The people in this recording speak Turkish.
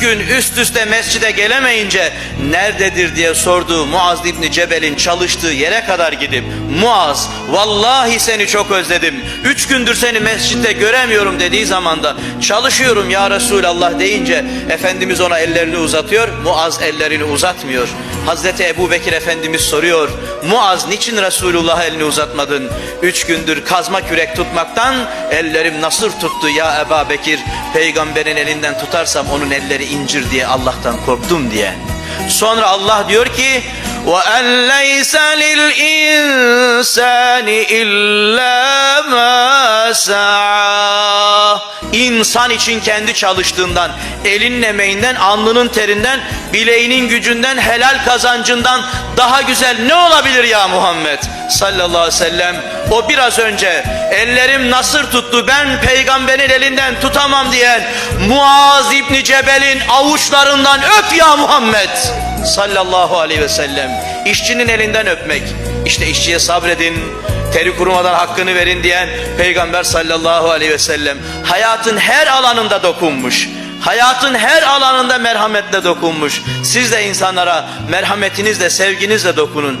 gün üst üste mescide gelemeyince nerededir diye sorduğu Muaz İbni Cebel'in çalıştığı yere kadar gidip Muaz vallahi seni çok özledim. Üç gündür seni mescitte göremiyorum dediği zaman da çalışıyorum ya Resulallah deyince Efendimiz ona ellerini uzatıyor. Muaz ellerini uzatmıyor. Hazreti Ebu Bekir Efendimiz soruyor. Muaz niçin Resulullah elini uzatmadın? Üç gündür kazma kürek tutmaktan ellerim nasır tuttu ya Ebu Bekir. Peygamberin elinden tutarsam onun elleri incir diye Allah'tan korktum diye. Sonra Allah diyor ki وَاَنْ لَيْسَ لِلْاِنْسَانِ اِلَّا مَا سَعَى İnsan için kendi çalıştığından, elinin emeğinden, alnının terinden, bileğinin gücünden, helal kazancından daha güzel ne olabilir ya Muhammed sallallahu aleyhi ve sellem? O biraz önce ellerim nasır tuttu ben peygamberin elinden tutamam diyen Muaz İbni Cebel'in avuçlarından öp ya Muhammed sallallahu aleyhi ve sellem. İşçinin elinden öpmek. İşte işçiye sabredin, teri kurumadan hakkını verin diyen Peygamber sallallahu aleyhi ve sellem hayatın her alanında dokunmuş. Hayatın her alanında merhametle dokunmuş. Siz de insanlara merhametinizle, sevginizle dokunun.